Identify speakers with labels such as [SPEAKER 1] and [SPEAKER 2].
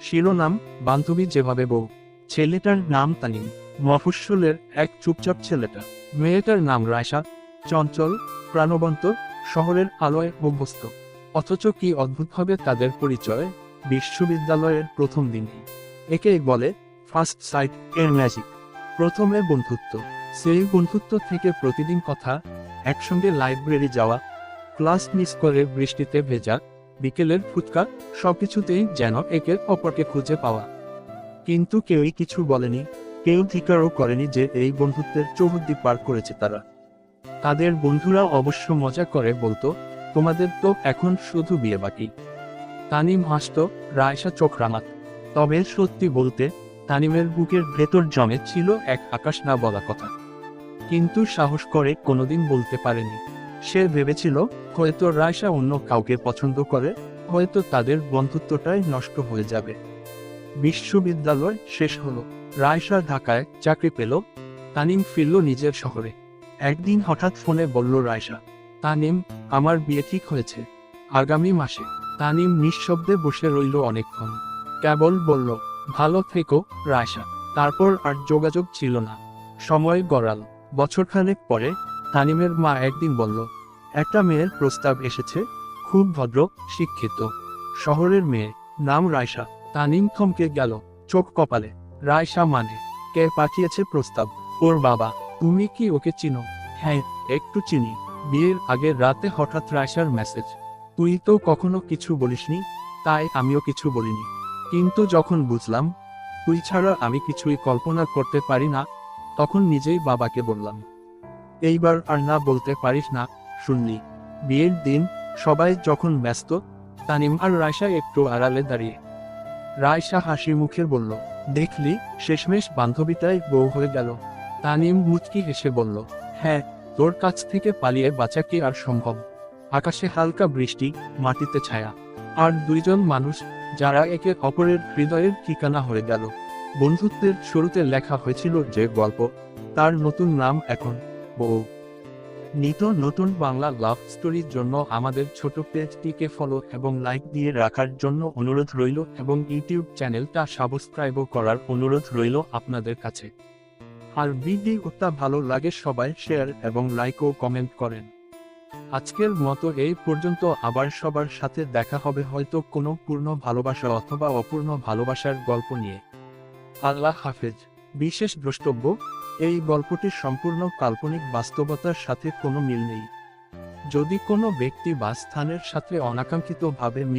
[SPEAKER 1] শিরোনাম, বান্ধবী যেভাবে বউ। ছেলেটার নাম তানিম। মফস্বলের এক চুপচাপ ছেলেটা। মেয়েটার নাম রায়সা চঞ্চল, প্রাণবন্ত, শহরের আলোয় অভ্যস্ত। অথচ কি অদ্ভুতভাবে তাদের পরিচয়? বিশ্ববিদ্যালয়ের প্রথম দিনে একে বলে, ফার্স্ট সাইট এর ম্যাজিক। প্রথমে বন্ধুত্ব। সেই বন্ধুত্ব থেকে প্রতিদিন কথা, একসঙ্গে লাইব্রেরি যাওয়া, ক্লাস মিস করে বৃষ্টিতে ভেজা বিকেলের ফুচকা, সবকিছুতেই যেন একে অপরকে খুঁজে পাওয়া। কিন্তু কেউই কিছু বলেনি, কেউ স্বীকারও করেনি যে এই বন্ধুত্বের চৌহদ্দি পার করেছে তারা। তাদের বন্ধুরা অবশ্য মজা করে বলতো, তোমাদের তো এখন শুধু বিয়ে বাকি। তানিম হাসত, রায়সা চোখ রাঙাত। তবে সত্যি বলতে, তানিমের বুকের ভেতর জমে ছিল এক আকাশ না বলা কথা। কিন্তু সাহস করে কোনোদিন বলতে পারেনি। সে ভেবেছিল, হয়তো রায়সা অন্য কাউকে পছন্দ করে, হয়তো তাদের বন্ধুত্বটাই নষ্ট হয়ে যাবে। বিশ্ববিদ্যালয় শেষ হলো। রায়সা ঢাকায় চাকরি পেল। তানিম ফিরল নিজের শহরে। একদিন হঠাৎ ফোনে বলল রায়সা তানিম, আমার বিয়ে ঠিক হয়েছে। আগামী মাসে। তানিম নিঃশব্দে বসে রইল অনেকক্ষণ। কেবল বলল, ভালো থেকো রায়সা তারপর আর যোগাযোগ ছিল না। সময় গড়াল। বছরখানেক পরে তানিমের মা একদিন বলল, একটা মেয়ের প্রস্তাব এসেছে, খুব ভদ্র, শিক্ষিত। শহরের মেয়ে, নাম রায়সা তানিম থমকে গেল, চোখ কপালে। রায়সা মানে? কে পাঠিয়েছে প্রস্তাব? ওর বাবা, তুমি কি ওকে চিনো? হ্যাঁ একটু চিনি। বিয়ের আগের রাতে হঠাৎ রায়সার মেসেজ, তুই তো কখনো কিছু বলিসনি? তাই আমিও কিছু বলিনি। কিন্তু যখন বুঝলাম, তুই ছাড়া আমি কিছুই কল্পনা করতে পারি না, তখন নিজেই বাবাকে বললাম এইবার আর না বলতে পারিস না শুনলি বিয়ের দিন সবাই যখন ব্যস্ত, তানিম আর রায়সা একটু আড়ালে দাঁড়িয়ে। রায়সা হাসি মুখে বলল, দেখলি, শেষমেশ বান্ধবীটাই বউ হয়ে গেল। তানিম মুচকি হেসে বলল হ্যাঁ তোর কাছ থেকে পালিয়ে বাঁচা কি আর সম্ভব? আকাশে হালকা বৃষ্টি, মাটিতে ছায়া। আর দুইজন মানুষ, যারা একে অপরের হৃদয়ের ঠিকানা হয়ে গেল। বন্ধুত্বের শুরুতে লেখা হয়েছিল যে গল্প, তার নতুন নাম এখন। নিত নতুন বাংলা লাভ স্টোরির জন্য আমাদের ছোট পেজটিকে ফলো এবং লাইক দিয়ে রাখার জন্য অনুরোধ রইল এবং ইউটিউব চ্যানেলটা সাবস্ক্রাইবও করার অনুরোধ রইল আপনাদের কাছে। আর ভিডিওটা ভালো লাগে সবাই শেয়ার এবং লাইক ও কমেন্ট করেন। আজকের মতো এই পর্যন্ত আবার সবার সাথে দেখা হবে হয়তো কোনো পূর্ণ ভালোবাসা অথবা অপূর্ণ ভালোবাসার গল্প নিয়ে। আল্লাহ হাফেজ। বিশেষ দ্রষ্টব্য এই গল্পটি সম্পূর্ণ কাল্পনিক বাস্তবতার সাথে কোনো মিল নেই। যদি কোনো ব্যক্তি বা স্থানের সাথে অনাকাঙ্ক্ষিতভাবে